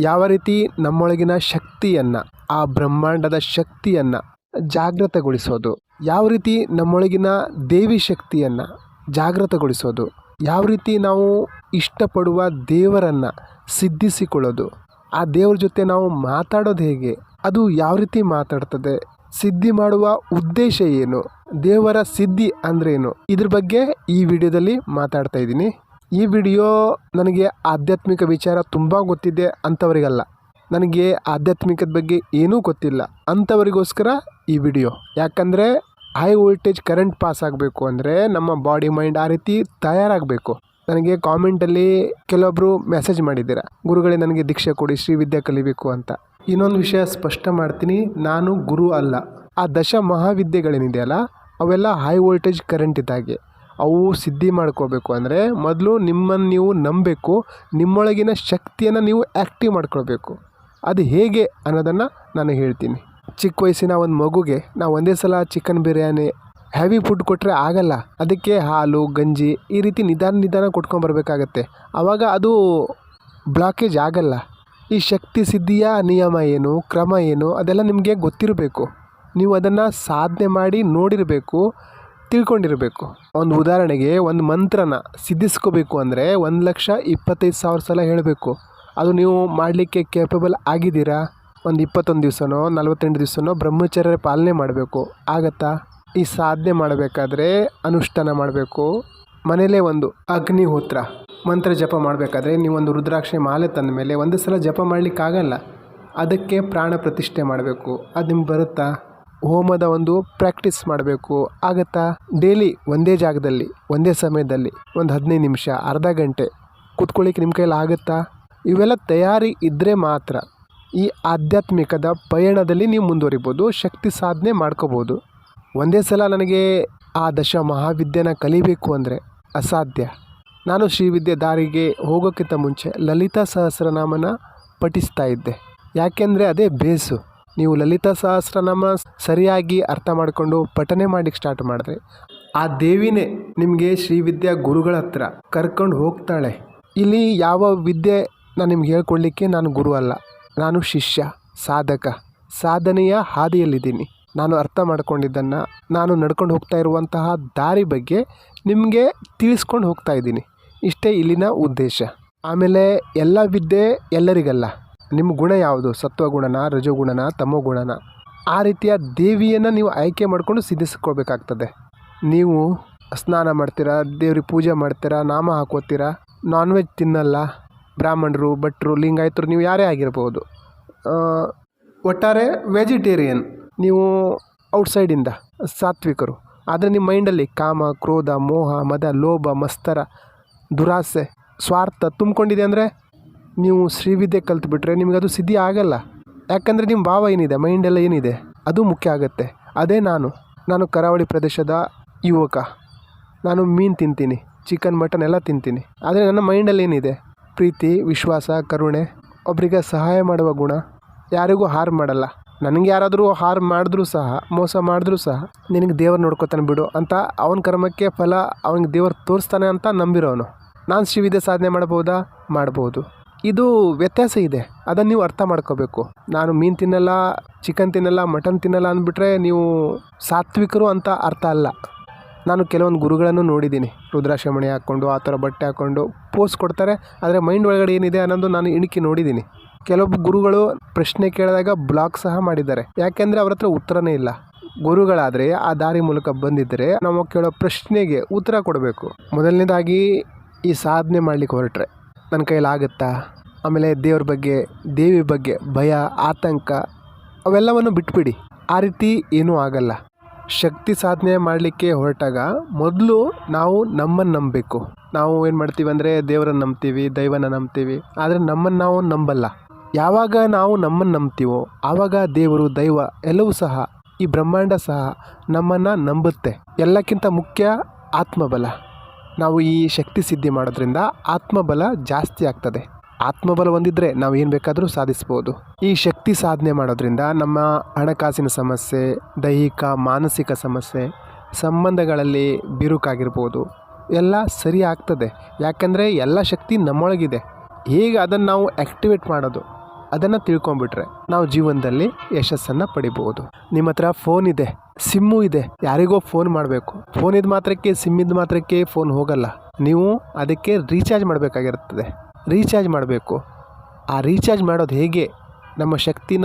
ಯಾವ ರೀತಿ ನಮ್ಮೊಳಗಿನ ಶಕ್ತಿಯನ್ನು, ಆ ಬ್ರಹ್ಮಾಂಡದ ಶಕ್ತಿಯನ್ನು ಜಾಗೃತಗೊಳಿಸೋದು ಯಾವ ರೀತಿ ನಮ್ಮೊಳಗಿನ ದೇವಿ ಶಕ್ತಿಯನ್ನು ಜಾಗೃತಗೊಳಿಸೋದು ಯಾವ ರೀತಿ ನಾವು ಇಷ್ಟಪಡುವ ದೇವರನ್ನು ಸಿದ್ಧಿಸಿಕೊಳ್ಳೋದು? ಆ ದೇವ್ರ ಜೊತೆ ನಾವು ಮಾತಾಡೋದು ಹೇಗೆ? ಅದು ಯಾವ ರೀತಿ ಮಾತಾಡ್ತದೆ? ಸಿದ್ಧಿ ಮಾಡುವ ಉದ್ದೇಶ ಏನು? ದೇವರ ಸಿದ್ಧಿ ಅಂದ್ರೇನು ಇದ್ರ ಬಗ್ಗೆ ಈ ವಿಡಿಯೋದಲ್ಲಿ ಮಾತಾಡ್ತಾ ಇದ್ದೀನಿ. ಈ ವಿಡಿಯೋ ನನಗೆ ಆಧ್ಯಾತ್ಮಿಕ ವಿಚಾರ ತುಂಬ ಗೊತ್ತಿದೆ ಅಂಥವರಿಗಲ್ಲ ನನಗೆ ಆಧ್ಯಾತ್ಮಿಕದ ಬಗ್ಗೆ ಏನೂ ಗೊತ್ತಿಲ್ಲ ಅಂಥವರಿಗೋಸ್ಕರ ಈ ವಿಡಿಯೋ. ಯಾಕಂದರೆ ಹೈ ವೋಲ್ಟೇಜ್ ಕರೆಂಟ್ ಪಾಸ್ ಆಗಬೇಕು ಅಂದರೆ ನಮ್ಮ ಬಾಡಿ ಮೈಂಡ್ ಆ ರೀತಿ ತಯಾರಾಗಬೇಕು. ನನಗೆ ಕಾಮೆಂಟಲ್ಲಿ ಕೆಲವೊಬ್ಬರು ಮೆಸೇಜ್ ಮಾಡಿದ್ದೀರ, ಗುರುಗಳೇ, ನನಗೆ ದೀಕ್ಷೆ ಕೊಡಿ, ಶ್ರೀ ವಿದ್ಯೆ ಕಲಿಬೇಕು ಅಂತ. ಇನ್ನೊಂದು ವಿಷಯ ಸ್ಪಷ್ಟ ಮಾಡ್ತೀನಿ, ನಾನು ಗುರು ಅಲ್ಲ. ಆ ದಶ ಮಹಾವಿದ್ಯೆಗಳೇನಿದೆಯಲ್ಲ ಅವೆಲ್ಲ ಹೈ ವೋಲ್ಟೇಜ್ ಕರೆಂಟ್ ಇದ್ದಾಗೆ. ಅವು ಸಿದ್ಧಿ ಮಾಡ್ಕೋಬೇಕು ಅಂದರೆ ಮೊದಲು ನಿಮ್ಮನ್ನು ನೀವು ನಂಬಬೇಕು, ನಿಮ್ಮೊಳಗಿನ ಶಕ್ತಿಯನ್ನು ನೀವು ಆ್ಯಕ್ಟಿವ್ ಮಾಡ್ಕೊಳ್ಬೇಕು. ಅದು ಹೇಗೆ ಅನ್ನೋದನ್ನು ನಾನು ಹೇಳ್ತೀನಿ. ಚಿಕ್ಕ ವಯಸ್ಸಿನ ಒಂದು ಮಗುಗೆ ನಾವು ಒಂದೇ ಸಲ ಚಿಕನ್ ಬಿರಿಯಾನಿ ಹೆವಿ ಫುಡ್ ಕೊಟ್ಟರೆ ಆಗಲ್ಲ. ಅದಕ್ಕೆ ಹಾಲು, ಗಂಜಿ ಈ ರೀತಿ ನಿಧಾನ ನಿಧಾನ ಕೊಟ್ಕೊಂಬರ್ಬೇಕಾಗತ್ತೆ ಆವಾಗ ಅದು ಬ್ಲಾಕೇಜ್ ಆಗಲ್ಲ. ಈ ಶಕ್ತಿ ಸಿದ್ಧಿಯ ನಿಯಮ ಏನು, ಕ್ರಮ ಏನು ಅದೆಲ್ಲ ನಿಮಗೆ ಗೊತ್ತಿರಬೇಕು. ನೀವು ಅದನ್ನು ಸಾಧನೆ ಮಾಡಿ ನೋಡಿರಬೇಕು. ತಿಳ್ಕೊಂಡಿರಬೇಕು. ಒಂದು ಉದಾಹರಣೆಗೆ ಒಂದು ಮಂತ್ರನ ಸಿದ್ಧಿಸ್ಕೋಬೇಕು ಅಂದರೆ ಒಂದು ಲಕ್ಷ ಇಪ್ಪತ್ತೈದು ಸಾವಿರ ಸಲ ಹೇಳಬೇಕು. ಅದು ನೀವು ಮಾಡಲಿಕ್ಕೆ ಕೇಪಬಲ್ ಆಗಿದ್ದೀರಾ? ಒಂದು ಇಪ್ಪತ್ತೊಂದು ದಿವಸನೋ, ನಲವತ್ತೆಂಟು ದಿವಸನೋ ಬ್ರಹ್ಮಚರ್ಯ ಪಾಲನೆ ಮಾಡಬೇಕು. ಆಗತ್ತಾ? ಈ ಸಾಧನೆ ಮಾಡಬೇಕಾದ್ರೆ ಅನುಷ್ಠಾನ ಮಾಡಬೇಕು. ಮನೇಲೇ ಒಂದು ಅಗ್ನಿಹೋತ್ರ ಮಂತ್ರ ಜಪ ಮಾಡಬೇಕಾದ್ರೆ ನೀವೊಂದು ರುದ್ರಾಕ್ಷಿ ಮಾಲೆ ತಂದ ಮೇಲೆ ಒಂದು ಸಲ ಜಪ ಮಾಡಲಿಕ್ಕಾಗಲ್ಲ. ಅದಕ್ಕೆ ಪ್ರಾಣ ಪ್ರತಿಷ್ಠೆ ಮಾಡಬೇಕು. ಅದು ನಿಮ್ಗೆ ಬರುತ್ತಾ? ಹೋಮದ ಒಂದು ಪ್ರಾಕ್ಟೀಸ್ ಮಾಡಬೇಕು. ಆಗತ್ತಾ? ಡೈಲಿ ಒಂದೇ ಜಾಗದಲ್ಲಿ, ಒಂದೇ ಸಮಯದಲ್ಲಿ ಒಂದು ಹದಿನೈದು ನಿಮಿಷ, ಅರ್ಧ ಗಂಟೆ ಕೂತ್ಕೊಳ್ಳಿಕ್ಕೆ ನಿಮ್ಮ ಕೈಲಿ ಆಗುತ್ತಾ? ಇವೆಲ್ಲ ತಯಾರಿ ಇದ್ದರೆ ಮಾತ್ರ ಈ ಆಧ್ಯಾತ್ಮಿಕದ ಪಯಣದಲ್ಲಿ ನೀವು ಮುಂದುವರಿಬೋದು, ಶಕ್ತಿ ಸಾಧನೆ ಮಾಡ್ಕೋಬೋದು. ಒಂದೇ ಸಲ ನನಗೆ ಆ ದಶ ಮಹಾವಿದ್ಯೆನ ಕಲಿಬೇಕು ಅಂದರೆ ಅಸಾಧ್ಯ. ನಾನು ಶ್ರೀವಿದ್ಯೆ ದಾರಿಗೆ ಹೋಗೋಕ್ಕಿಂತ ಮುಂಚೆ ಲಲಿತಾ ಸಹಸ್ರನಾಮನ ಪಠಿಸ್ತಾ ಇದ್ದೆ. ಯಾಕೆಂದರೆ ಅದೇ ಬೇಸು. ನೀವು ಲಲಿತಾ ಸಹಸ್ರನಾಮ ಸರಿಯಾಗಿ ಅರ್ಥ ಮಾಡಿಕೊಂಡು ಪಠನೆ ಮಾಡಲಿಕ್ಕೆ ಸ್ಟಾರ್ಟ್ ಮಾಡಿದ್ರೆ ಆ ದೇವಿನೇ ನಿಮಗೆ ಶ್ರೀವಿದ್ಯಾ ಗುರುಗಳ ಹತ್ರ ಕರ್ಕೊಂಡು ಹೋಗ್ತಾಳೆ. ಇಲ್ಲಿ ಯಾವ ವಿದ್ಯೆ ನಾನು ನಿಮ್ಗೆ ಹೇಳ್ಕೊಡ್ಲಿಕ್ಕೆ ನಾನು ಗುರು ಅಲ್ಲ. ನಾನು ಶಿಷ್ಯ, ಸಾಧಕ, ಸಾಧನೆಯ ಹಾದಿಯಲ್ಲಿದ್ದೀನಿ. ನಾನು ಅರ್ಥ ಮಾಡ್ಕೊಂಡಿದ್ದನ್ನು ನಾನು ನಡ್ಕೊಂಡು ಹೋಗ್ತಾ ಇರುವಂತಹ ದಾರಿ ಬಗ್ಗೆ ನಿಮಗೆ ತಿಳಿಸ್ಕೊಂಡು ಹೋಗ್ತಾ ಇದ್ದೀನಿ. ಇಷ್ಟೇ ಇಲ್ಲಿನ ಉದ್ದೇಶ. ಆಮೇಲೆ ಎಲ್ಲ ವಿದ್ಯೆ ಎಲ್ಲರಿಗಲ್ಲ. ನಿಮ್ಮ ಗುಣ ಯಾವುದು? ಸತ್ವಗುಣನ ರಜೋಗುಣನ ತಮೋಗುಣನ ಆ ರೀತಿಯ ದೇವಿಯನ್ನು ನೀವು ಆಯ್ಕೆ ಮಾಡಿಕೊಂಡು ಸಿದ್ಧಿಸ್ಕೊಳ್ಬೇಕಾಗ್ತದೆ. ನೀವು ಸ್ನಾನ ಮಾಡ್ತೀರಾ, ದೇವ್ರಿಗೆ ಪೂಜೆ ಮಾಡ್ತೀರಾ, ನಾಮ ಹಾಕೋತೀರಾ ನಾನ್ ವೆಜ್ ತಿನ್ನಲ್ಲ, ಬ್ರಾಹ್ಮಣರು, ಭಟ್ರು, ಲಿಂಗಾಯತರು, ನೀವು ಯಾರೇ ಆಗಿರ್ಬೋದು. ಒಟ್ಟಾರೆ ವೆಜಿಟೇರಿಯನ್ ನೀವು ಔಟ್ಸೈಡಿಂದ ಸಾತ್ವಿಕರು. ಆದರೆ ನಿಮ್ಮ ಮೈಂಡಲ್ಲಿ ಕಾಮ, ಕ್ರೋಧ, ಮೋಹ, ಮದ, ಲೋಭ, ಮಸ್ತರ, ದುರಾಸೆ, ಸ್ವಾರ್ಥ ತುಂಬಿಕೊಂಡಿದೆ ಅಂದರೆ ನೀವು ಶ್ರೀವಿದ್ಯೆ ಕಲ್ತ್ಬಿಟ್ರೆ ನಿಮಗೆ ಅದು ಸಿದ್ಧಿ ಆಗಲ್ಲ. ಯಾಕಂದರೆ ನಿಮ್ಮ ಭಾವ ಏನಿದೆ ಮೈಂಡೆಲ್ಲ ಏನಿದೆ, ಅದು ಮುಖ್ಯ ಆಗುತ್ತೆ. ಅದೇ ನಾನು. ನಾನು ಕರಾವಳಿ ಪ್ರದೇಶದ ಯುವಕ. ನಾನು ಮೀನು ತಿಂತೀನಿ ಚಿಕನ್ ಮಟನ್ ಎಲ್ಲ ತಿಂತೀನಿ. ಆದರೆ ನನ್ನ ಮೈಂಡಲ್ಲಿ ಏನಿದೆ? ಪ್ರೀತಿ, ವಿಶ್ವಾಸ, ಕರುಣೆ ಒಬ್ಬರಿಗೆ ಸಹಾಯ ಮಾಡುವ ಗುಣ ಯಾರಿಗೂ ಹಾರ್ ಮಾಡಲ್ಲ. ನನಗೆ ಯಾರಾದರೂ ಹಾರ್ ಮಾಡಿದ್ರೂ ಸಹ, ಮೋಸ ಮಾಡಿದ್ರೂ ಸಹ, ನಿನಗೆ ದೇವರು ನೋಡ್ಕೋತಾನೆ ಬಿಡು ಅಂತ ಅವನ ಕರ್ಮಕ್ಕೆ ಫಲ ಅವನಿಗೆ ದೇವರು ತೋರಿಸ್ತಾನೆ ಅಂತ ನಂಬಿರೋನು. ನಾನು ಶ್ರೀವಿದ್ಯೆ ಸಾಧನೆ ಮಾಡ್ಬೋದಾ ಮಾಡ್ಬೋದು. ಇದು ವ್ಯತ್ಯಾಸ ಇದೆ. ಅದನ್ನು ನೀವು ಅರ್ಥ ಮಾಡ್ಕೋಬೇಕು. ನಾನು ಮೀನು ತಿನ್ನಲ್ಲ ಚಿಕನ್ ತಿನ್ನಲ್ಲ ಮಟನ್ ತಿನ್ನಲ್ಲ ಅಂದ್ಬಿಟ್ರೆ ನೀವು ಸಾತ್ವಿಕರು ಅಂತ ಅರ್ಥ ಅಲ್ಲ. ನಾನು ಕೆಲವೊಂದು ಗುರುಗಳನ್ನು ನೋಡಿದ್ದೀನಿ. ರುದ್ರಾಶ್ರಮಣಿ ಹಾಕ್ಕೊಂಡು, ಆ ಥರ ಬಟ್ಟೆ ಹಾಕ್ಕೊಂಡು ಪೋಸ್ ಕೊಡ್ತಾರೆ. ಆದರೆ ಮೈಂಡ್ ಒಳಗಡೆ ಏನಿದೆ ಅನ್ನೋದು ನಾನು ಇಣುಕಿ ನೋಡಿದ್ದೀನಿ. ಕೆಲವೊಬ್ಬ ಗುರುಗಳು ಪ್ರಶ್ನೆ ಕೇಳಿದಾಗ ಬ್ಲಾಕ್ ಸಹ ಮಾಡಿದ್ದಾರೆ. ಯಾಕೆಂದರೆ ಅವ್ರ ಹತ್ರ ಉತ್ತರನೇ ಇಲ್ಲ. ಗುರುಗಳಾದರೆ ಆ ದಾರಿ ಮೂಲಕ ಬಂದಿದ್ದರೆ ನಾವು ಕೇಳೋ ಪ್ರಶ್ನೆಗೆ ಉತ್ತರ ಕೊಡಬೇಕು. ಮೊದಲನೇದಾಗಿ ಈ ಸಾಧನೆ ಮಾಡಲಿಕ್ಕೆ ಹೊರಟ್ರೆ. ನನ್ನ ಕೈಲಾಗುತ್ತಾ? ಆಮೇಲೆ ದೇವ್ರ ಬಗ್ಗೆ, ದೇವಿ ಬಗ್ಗೆ ಭಯ, ಆತಂಕ, ಅವೆಲ್ಲವನ್ನು ಬಿಟ್ಬಿಡಿ. ಆ ರೀತಿ ಏನೂ ಆಗಲ್ಲ. ಶಕ್ತಿ ಸಾಧನೆ ಮಾಡಲಿಕ್ಕೆ ಹೊರಟಾಗ ಮೊದಲು ನಾವು ನಮ್ಮನ್ನು ನಂಬಬೇಕು. ನಾವು ಏನು ಮಾಡ್ತೀವಿ ಅಂದರೆ ದೇವರನ್ನು ನಂಬ್ತೀವಿ, ದೈವನ ನಂಬ್ತೀವಿ. ಆದರೆ ನಮ್ಮನ್ನು ನಾವು ನಂಬಲ್ಲ. ಯಾವಾಗ ನಾವು ನಮ್ಮನ್ನು ನಂಬ್ತೀವೋ, ಆವಾಗ ದೇವರು, ದೈವ ಎಲ್ಲವೂ ಸಹ, ಈ ಬ್ರಹ್ಮಾಂಡ ಸಹ ನಮ್ಮನ್ನು ನಂಬುತ್ತೆ. ಎಲ್ಲಕ್ಕಿಂತ ಮುಖ್ಯ ಆತ್ಮಬಲ. ನಾವು ಈ ಶಕ್ತಿ ಸಿದ್ಧಿ ಮಾಡೋದ್ರಿಂದ ಆತ್ಮಬಲ ಜಾಸ್ತಿ ಆಗ್ತದೆ. ಆತ್ಮಬಲ ಹೊಂದಿದ್ರೆ ನಾವು ಏನು ಬೇಕಾದರೂ ಸಾಧಿಸ್ಬೋದು. ಈ ಶಕ್ತಿ ಸಾಧನೆ ಮಾಡೋದ್ರಿಂದ ನಮ್ಮ ಹಣಕಾಸಿನ ಸಮಸ್ಯೆ, ದೈಹಿಕ, ಮಾನಸಿಕ ಸಮಸ್ಯೆ, ಸಂಬಂಧಗಳಲ್ಲಿ ಬಿರುಕಾಗಿರ್ಬೋದು. ಎಲ್ಲ ಸರಿ ಆಗ್ತದೆ. ಯಾಕಂದರೆ ಎಲ್ಲ ಶಕ್ತಿ ನಮ್ಮೊಳಗಿದೆ. ಹೇಗೆ ಅದನ್ನು ನಾವು ಆ್ಯಕ್ಟಿವೇಟ್ ಮಾಡೋದು? ಅದನ್ನು ತಿಳ್ಕೊಂಬಿಟ್ರೆ ನಾವು ಜೀವನದಲ್ಲಿ ಯಶಸ್ಸನ್ನು ಪಡಿಬೋದು. ನಿಮ್ಮ ಹತ್ರ ಫೋನ್ ಇದೆ. ಸಿಮ್ಮು ಇದೆ. ಯಾರಿಗೋ ಫೋನ್ ಮಾಡಬೇಕು. ಫೋನ್ ಇದ್ದ ಮಾತ್ರಕ್ಕೆ, ಸಿಮ್ ಇದ್ದ ಮಾತ್ರಕ್ಕೆ ಫೋನ್ ಹೋಗಲ್ಲ. ನೀವು ಅದಕ್ಕೆ ರೀಚಾರ್ಜ್ ಮಾಡಬೇಕಾಗಿರ್ತದೆ ರೀಚಾರ್ಜ್ ಮಾಡಬೇಕು. ಆ ರೀಚಾರ್ಜ್ ಮಾಡೋದು ಹೇಗೆ? ನಮ್ಮ ಶಕ್ತಿನ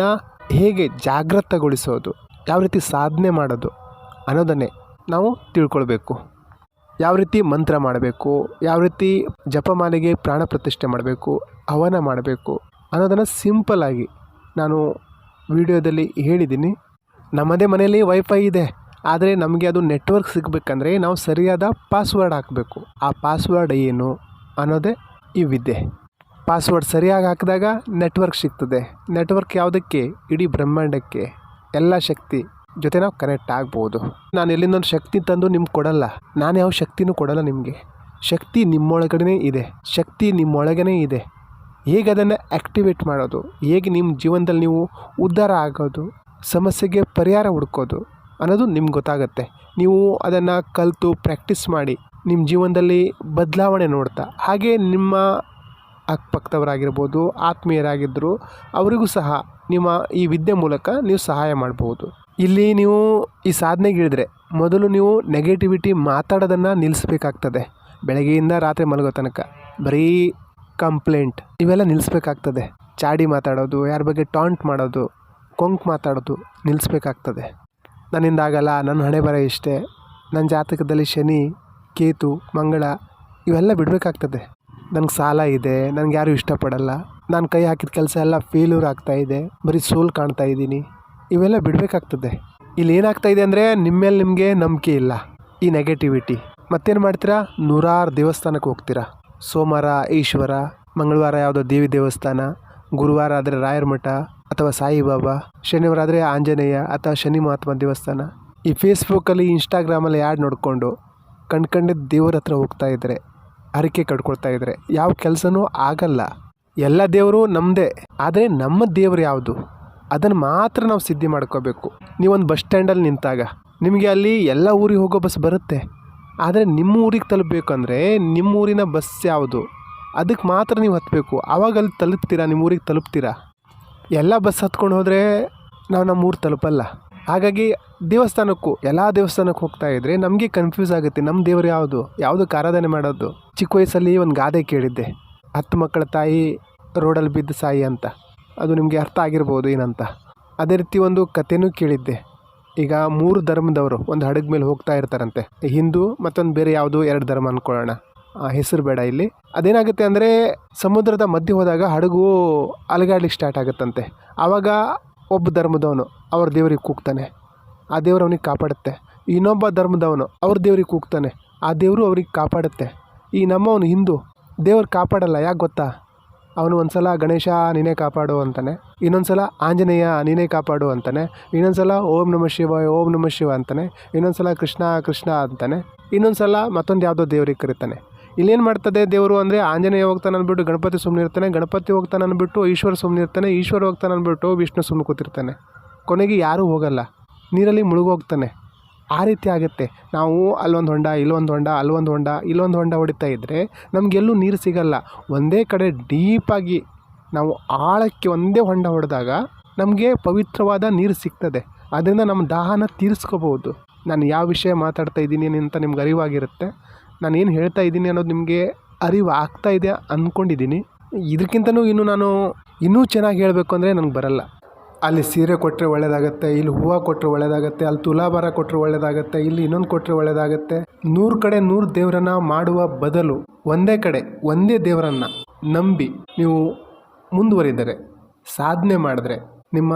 ಹೇಗೆ ಜಾಗೃತಗೊಳಿಸೋದು ಯಾವ ರೀತಿ ಸಾಧನೆ ಮಾಡೋದು? ಅನ್ನೋದನ್ನೇ ನಾವು ತಿಳ್ಕೊಳ್ಬೇಕು. ಯಾವ ರೀತಿ ಮಂತ್ರ ಮಾಡಬೇಕು? ಯಾವ ರೀತಿ ಜಪಮಾಲೆಗೆ ಪ್ರಾಣ ಪ್ರತಿಷ್ಠೆ ಮಾಡಬೇಕು? ಹವನ ಮಾಡಬೇಕು? ಅನ್ನೋದನ್ನು ಸಿಂಪಲ್ಲಾಗಿ ನಾನು ವಿಡಿಯೋದಲ್ಲಿ ಹೇಳಿದ್ದೀನಿ. ನಮ್ಮದೇ ಮನೆಯಲ್ಲಿ ವೈಫೈ ಇದೆ. ಆದರೆ ನಮಗೆ ಅದು ನೆಟ್ವರ್ಕ್ ಸಿಗಬೇಕಂದ್ರೆ ನಾವು ಸರಿಯಾದ ಪಾಸ್ವರ್ಡ್ ಹಾಕಬೇಕು. ಆ ಪಾಸ್ವರ್ಡ್ ಏನು ಅನ್ನೋದೇ ಈ ವಿದ್ಯೆ. ಪಾಸ್ವರ್ಡ್ ಸರಿಯಾಗಿ ಹಾಕಿದಾಗ ನೆಟ್ವರ್ಕ್ ಸಿಗ್ತದೆ. ನೆಟ್ವರ್ಕ್ ಯಾವುದಕ್ಕೆ? ಇಡೀ ಬ್ರಹ್ಮಾಂಡಕ್ಕೆ. ಎಲ್ಲ ಶಕ್ತಿ ಜೊತೆ ನಾವು ಕನೆಕ್ಟ್ ಆಗ್ಬೋದು. ನಾನು ಎಲ್ಲಿಂದೊಂದು ಶಕ್ತಿ ತಂದು ನಿಮ್ಗೆ ಕೊಡಲ್ಲ. ನಾನು ಯಾವ ಶಕ್ತಿನೂ ಕೊಡಲ್ಲ ನಿಮಗೆ. ಶಕ್ತಿ ನಿಮ್ಮೊಳಗಡೆ ಇದೆ. ಶಕ್ತಿ ನಿಮ್ಮೊಳಗೇ ಇದೆ. ಹೇಗೆ ಅದನ್ನು ಆ್ಯಕ್ಟಿವೇಟ್ ಮಾಡೋದು? ಹೇಗೆ ನಿಮ್ಮ ಜೀವನದಲ್ಲಿ ನೀವು ಉದ್ಧಾರ ಆಗೋದು? ಸಮಸ್ಯೆಗೆ ಪರಿಹಾರ ಹುಡ್ಕೋದು ಅನ್ನೋದು ನಿಮ್ಗೆ ಗೊತ್ತಾಗುತ್ತೆ. ನೀವು ಅದನ್ನು ಕಲಿತು ಪ್ರ್ಯಾಕ್ಟೀಸ್ ಮಾಡಿ ನಿಮ್ಮ ಜೀವನದಲ್ಲಿ ಬದಲಾವಣೆ ನೋಡ್ತಾ, ಹಾಗೆ ನಿಮ್ಮ ಅಕ್ಕಪಕ್ಕದವರಾಗಿರ್ಬೋದು ಆತ್ಮೀಯರಾಗಿದ್ದರು ಅವರಿಗೂ ಸಹ ನಿಮ್ಮ ಈ ವಿದ್ಯೆ ಮೂಲಕ ನೀವು ಸಹಾಯ ಮಾಡ್ಬೋದು. ಇಲ್ಲಿ ನೀವು ಈ ಸಾಧನೆಗಿಳಿದ್ರೆ ಮೊದಲು ನೀವು ನೆಗೆಟಿವಿಟಿ ಮಾತಾಡೋದನ್ನು ನಿಲ್ಲಿಸ್ಬೇಕಾಗ್ತದೆ ಬೆಳಗ್ಗೆಯಿಂದ ರಾತ್ರಿ ಮಲಗೋ ತನಕ ಬರೀ ಕಂಪ್ಲೇಂಟ್ ಇವೆಲ್ಲ ನಿಲ್ಲಿಸ್ಬೇಕಾಗ್ತದೆ ಚಾಡಿ ಮಾತಾಡೋದು, ಯಾರ ಬಗ್ಗೆ ಟಾಂಟ್ ಮಾಡೋದು ಕೊಂಕ್ ಮಾತಾಡೋದು ನಿಲ್ಲಿಸ್ಬೇಕಾಗ್ತದೆ ನನ್ನಿಂದ ಆಗಲ್ಲ ನನ್ನ ಹಣೆ ಬರ ಇಷ್ಟೇ. ನನ್ನ ಜಾತಕದಲ್ಲಿ ಶನಿ, ಕೇತು, ಮಂಗಳ ಇವೆಲ್ಲ ಬಿಡಬೇಕಾಗ್ತದೆ. ನನಗೆ ಸಾಲ ಇದೆ, ನನಗೆ ಯಾರೂ ಇಷ್ಟಪಡಲ್ಲ. ನಾನು ಕೈ ಹಾಕಿದ ಕೆಲಸ ಎಲ್ಲ ಫೇಲ್ಯೂರ್ ಆಗ್ತಾ ಇದೆ, ಬರೀ ಸೋಲ್ ಕಾಣ್ತಾ ಇದ್ದೀನಿ. ಇವೆಲ್ಲ ಬಿಡಬೇಕಾಗ್ತದೆ. ಇಲ್ಲಿ ಏನಾಗ್ತಾ ಇದೆ ಅಂದರೆ ನಿಮ್ಮ ಮೇಲೆ ನಿಮಗೆ ನಂಬಿಕೆ ಇಲ್ಲ. ಈ ನೆಗೆಟಿವಿಟಿ ಮತ್ತೇನು ಮಾಡ್ತೀರಾ? ನೂರಾರು ದೇವಸ್ಥಾನಕ್ಕೆ ಹೋಗ್ತೀರಾ. ಸೋಮವಾರ, ಈಶ್ವರ, ಮಂಗಳವಾರ ಯಾವುದೋ ದೇವಿ ದೇವಸ್ಥಾನ, ಗುರುವಾರ ಆದರೆ ರಾಯರ ಮಠ ಅಥವಾ ಸಾಯಿಬಾಬಾ ಶನಿವಾರ ಆದರೆ ಆಂಜನೇಯ ಅಥವಾ ಶನಿ ಮಹಾತ್ಮ ದೇವಸ್ಥಾನ. ಈ ಫೇಸ್ಬುಕ್ಕಲ್ಲಿ ಇನ್ಸ್ಟಾಗ್ರಾಮಲ್ಲಿ ಆ್ಯಡ್ ನೋಡಿಕೊಂಡು ಕಣ್ಕಂಡಿದ್ದ ದೇವರ ಹತ್ರ ಹೋಗ್ತಾ ಇದ್ದಾರೆ ಹರಕೆ ಕಟ್ಕೊಳ್ತಾ ಇದ್ದಾರೆ ಯಾವ ಕೆಲಸನೂ ಆಗಲ್ಲ. ಎಲ್ಲ ದೇವರು ನಮ್ಮದೇ ಆದರೆ ನಮ್ಮ ದೇವರು ಯಾವುದು? ಅದನ್ನು ಮಾತ್ರ ನಾವು ಸಿದ್ಧಿ ಮಾಡ್ಕೋಬೇಕು. ನೀವೊಂದು ಬಸ್ ಸ್ಟ್ಯಾಂಡಲ್ಲಿ ನಿಂತಾಗ. ನಿಮಗೆ ಅಲ್ಲಿ ಎಲ್ಲ ಊರಿಗೆ ಹೋಗೋ ಬಸ್ ಬರುತ್ತೆ. ಆದರೆ ನಿಮ್ಮ ಊರಿಗೆ ತಲುಪಬೇಕು ಅಂದರೆ ನಿಮ್ಮ ಊರಿನ ಬಸ್ ಯಾವುದು? ಅದಕ್ಕೆ ಮಾತ್ರ ನೀವು ಹತ್ತಬೇಕು ಆವಾಗ ಅಲ್ಲಿ ತಲುಪ್ತೀರಾ? ನಿಮ್ಮ ಊರಿಗೆ ತಲುಪ್ತೀರಾ? ಎಲ್ಲ ಬಸ್ ಹತ್ಕೊಂಡು ಹೋದರೆ ನಾವು ನಮ್ಮ ಊರು ತಲುಪಲ್ಲ. ಹಾಗಾಗಿ ದೇವಸ್ಥಾನಕ್ಕೂ, ಎಲ್ಲ ದೇವಸ್ಥಾನಕ್ಕೆ ಹೋಗ್ತಾ ಇದ್ದರೆ ನಮಗೆ ಕನ್ಫ್ಯೂಸ್ ಆಗುತ್ತೆ ನಮ್ಮ ದೇವರು ಯಾವುದು ಯಾವುದಕ್ಕೆ ಆರಾಧನೆ ಮಾಡೋದು. ಚಿಕ್ಕ ವಯಸ್ಸಲ್ಲಿ ಒಂದು ಗಾದೆ ಕೇಳಿದ್ದೆ, ಹತ್ತು ಮಕ್ಕಳ ತಾಯಿ ರೋಡಲ್ಲಿ ಬಿದ್ದ ಸಾಯಿ ಅಂತ. ಅದು ನಿಮಗೆ ಅರ್ಥ ಆಗಿರ್ಬೋದು ಏನಂತ. ಅದೇ ರೀತಿ ಒಂದು ಕಥೆನೂ ಕೇಳಿದ್ದೆ. ಈಗ ಮೂರು ಧರ್ಮದವರು ಒಂದು ಹಡಗು ಮೇಲೆ ಹೋಗ್ತಾ ಇರ್ತಾರಂತೆ. ಹಿಂದೂ ಮತ್ತೊಂದು ಬೇರೆ ಯಾವುದು ಎರಡು ಧರ್ಮ ಅಂದ್ಕೊಳ್ಳೋಣ ಹೆಸರು ಬೇಡ ಇಲ್ಲಿ. ಅದೇನಾಗುತ್ತೆ ಅಂದರೆ ಸಮುದ್ರದ ಮಧ್ಯೆ ಹೋದಾಗ ಹಡಗು ಅಲಗಾಡ್ಲಿಕ್ಕೆ ಸ್ಟಾರ್ಟ್ ಆಗುತ್ತಂತೆ. ಆವಾಗ ಒಬ್ಬ ಧರ್ಮದವನು ಅವ್ರ ದೇವ್ರಿಗೆ ಕೂಗ್ತಾನೆ. ಆ ದೇವ್ರು ಅವನಿಗೆ ಕಾಪಾಡುತ್ತೆ. ಇನ್ನೊಬ್ಬ ಧರ್ಮದವನು ಅವ್ರ ದೇವ್ರಿಗೆ ಕೂಗ್ತಾನೆ. ಆ ದೇವರು ಅವ್ರಿಗೆ ಕಾಪಾಡುತ್ತೆ. ಈ ನಮ್ಮವನು ಹಿಂದೂ, ದೇವ್ರು ಕಾಪಾಡಲ್ಲ, ಯಾಕೆ ಗೊತ್ತಾ? ಅವನು ಒಂದು ಸಲ ಗಣೇಶ ನೀನೇ ಕಾಪಾಡು ಅಂತಾನೆ. ಇನ್ನೊಂದು ಸಲ ಆಂಜನೇಯ ನೀನೇ ಕಾಪಾಡು ಅಂತಾನೆ. ಇನ್ನೊಂದು ಸಲ ಓಂ ನಮ ಶಿವ ಓಂ ನಮ ಶಿವ ಅಂತಾನೆ. ಇನ್ನೊಂದು ಸಲ ಕೃಷ್ಣ ಕೃಷ್ಣ ಅಂತಾನೆ. ಇನ್ನೊಂದು ಸಲ ಮತ್ತೊಂದು ಯಾವುದೋ ದೇವ್ರಿಗೆ ಕರೀತಾನೆ. ಇಲ್ಲೇನು ಮಾಡ್ತದೆ ದೇವರು ಅಂದರೆ ಆಂಜನೇಯ ಹೋಗ್ತಾನೆ ಅಂದ್ಬಿಟ್ಟು ಗಣಪತಿ ಸುಮ್ಮನೆ ಇರ್ತಾನೆ, ಗಣಪತಿ ಹೋಗ್ತಾನೆ ಅಂದ್ಬಿಟ್ಟು ಈಶ್ವರ ಸುಮ್ಮನೆ ಇರ್ತಾನೆ, ಈಶ್ವರ ಹೋಗ್ತಾನೆ ಅಂದ್ಬಿಟ್ಟು ವಿಷ್ಣು ಸುಮ್ಮನೆ ಕೂತಿರ್ತಾನೆ. ಕೊನೆಗೆ ಯಾರೂ ಹೋಗಲ್ಲ. ನೀರಲ್ಲಿ ಮುಳುಗೋಗ್ತಾನೆ. ಆ ರೀತಿ ಆಗುತ್ತೆ. ನಾವು ಅಲ್ಲೊಂದು ಹೊಂಡ, ಇಲ್ಲೊಂದು ಹೊಂಡ, ಅಲ್ಲೊಂದು ಹೊಂಡ, ಇಲ್ಲೊಂದು ಹೊಂಡ ಹೊಡಿತಾ ಇದ್ದರೆ ನಮಗೆಲ್ಲೂ ನೀರು ಸಿಗಲ್ಲ. ಒಂದೇ ಕಡೆ ಡೀಪಾಗಿ ನಾವು ಆಳಕ್ಕೆ ಒಂದೇ ಹೊಂಡ ಹೊಡೆದಾಗ ನಮಗೆ ಪವಿತ್ರವಾದ ನೀರು ಸಿಗ್ತದೆ. ಅದರಿಂದ ನಮ್ಮ ದಾಹನ ತೀರಿಸ್ಕೋಬೋದು ನಾನು ಯಾವ ವಿಷಯ ಮಾತಾಡ್ತಾ ಇದ್ದೀನಿ ಅಂತ ನಿಮ್ಗೆ ಅರಿವಾಗಿರುತ್ತೆ. ನಾನು ಏನು ಹೇಳ್ತಾ ಇದ್ದೀನಿ ಅನ್ನೋದು ನಿಮಗೆ ಅರಿವು ಆಗ್ತಾ ಇದೆ ಅಂದ್ಕೊಂಡಿದ್ದೀನಿ. ಇದಕ್ಕಿಂತನೂ ಇನ್ನು ನಾನು ಇನ್ನೂ ಚೆನ್ನಾಗಿ ಹೇಳಬೇಕು ಅಂದರೆ ನನಗೆ ಬರಲ್ಲ. ಅಲ್ಲಿ ಸೀರೆ ಕೊಟ್ಟರೆ ಒಳ್ಳೆಯದಾಗುತ್ತೆ ಇಲ್ಲಿ ಹೂವು ಕೊಟ್ಟರೆ ಒಳ್ಳೆಯದಾಗತ್ತೆ ಅಲ್ಲಿ ತುಲಾಭಾರ ಕೊಟ್ಟರೆ ಒಳ್ಳೆಯದಾಗುತ್ತೆ ಇಲ್ಲಿ ಇನ್ನೊಂದು ಕೊಟ್ಟರೆ ಒಳ್ಳೆಯದಾಗತ್ತೆ ನೂರು ಕಡೆ ನೂರು ದೇವರನ್ನ ಮಾಡುವ ಬದಲು ಒಂದೇ ಕಡೆ ಒಂದೇ ದೇವರನ್ನು ನಂಬಿ ನೀವು ಮುಂದುವರಿದರೆ, ಸಾಧನೆ ಮಾಡಿದ್ರೆ ನಿಮ್ಮ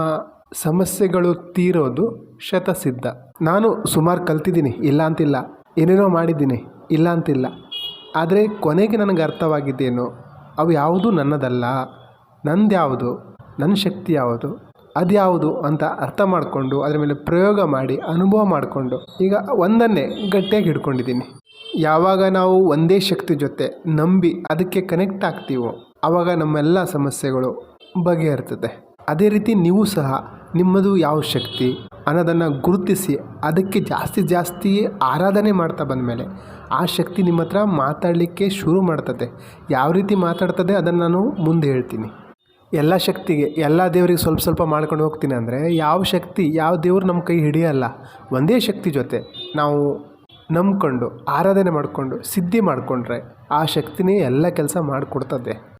ಸಮಸ್ಯೆಗಳು ತೀರೋದು ಶತಸಿದ್ಧ. ನಾನು ಸುಮಾರು ಕಲ್ತಿದ್ದೀನಿ, ಇಲ್ಲ ಅಂತಿಲ್ಲ, ಏನೇನೋ ಮಾಡಿದ್ದೀನಿ. ಇಲ್ಲ ಅಂತಿಲ್ಲ ಆದರೆ ಕೊನೆಗೆ ನನಗೆ ಅರ್ಥವಾಗಿದ್ದೇನು, ಅವು ಯಾವುದೂ ನನ್ನದಲ್ಲ. ನಂದು ಯಾವುದು ನನ್ನ ಶಕ್ತಿ ಯಾವುದು? ಅದ್ಯಾವುದು ಅಂತ ಅರ್ಥ ಮಾಡಿಕೊಂಡು, ಅದರ ಮೇಲೆ ಪ್ರಯೋಗ ಮಾಡಿ, ಅನುಭವ ಮಾಡಿಕೊಂಡು, ಈಗ ಒಂದನ್ನೇ ಗಟ್ಟಿಯಾಗಿ ಹಿಡ್ಕೊಂಡಿದ್ದೀನಿ. ಯಾವಾಗ ನಾವು ಒಂದೇ ಶಕ್ತಿ ಜೊತೆ ನಂಬಿ ಅದಕ್ಕೆ ಕನೆಕ್ಟ್ ಆಗ್ತೀವೋ ಆವಾಗ ನಮ್ಮೆಲ್ಲ ಸಮಸ್ಯೆಗಳು ಬಗೆಹರ್ತದೆ. ಅದೇ ರೀತಿ ನೀವು ಸಹ ನಿಮ್ಮದು ಯಾವ ಶಕ್ತಿ ಅನ್ನೋದನ್ನು ಗುರುತಿಸಿ ಅದಕ್ಕೆ ಜಾಸ್ತಿ ಜಾಸ್ತಿ ಆರಾಧನೆ ಮಾಡ್ತಾ ಬಂದಮೇಲೆ ಆ ಶಕ್ತಿ ನಿಮ್ಮ ಹತ್ರ ಮಾತಾಡಲಿಕ್ಕೆ ಶುರು ಮಾಡ್ತದೆ. ಯಾವ ರೀತಿ ಮಾತಾಡ್ತದೆ ಅದನ್ನು ನಾನು ಮುಂದೆ ಹೇಳ್ತೀನಿ. ಎಲ್ಲ ಶಕ್ತಿಗೆ, ಎಲ್ಲ ದೇವರಿಗೆ ಸ್ವಲ್ಪ ಸ್ವಲ್ಪ ಮಾಡ್ಕೊಂಡು ಹೋಗ್ತೀನಿ ಅಂದರೆ ಯಾವ ಶಕ್ತಿ, ಯಾವ ದೇವರು ನಮ್ಮ ಕೈ ಹಿಡಿಯಲ್ಲ, ಒಂದೇ ಶಕ್ತಿ ಜೊತೆ ನಾವು ನಂಬ್ಕೊಂಡು, ಆರಾಧನೆ ಮಾಡಿಕೊಂಡು, ಸಿದ್ಧಿ ಮಾಡಿಕೊಂಡ್ರೆ ಆ ಶಕ್ತಿನೇ ಎಲ್ಲ ಕೆಲಸ ಮಾಡಿಕೊಡ್ತದೆ.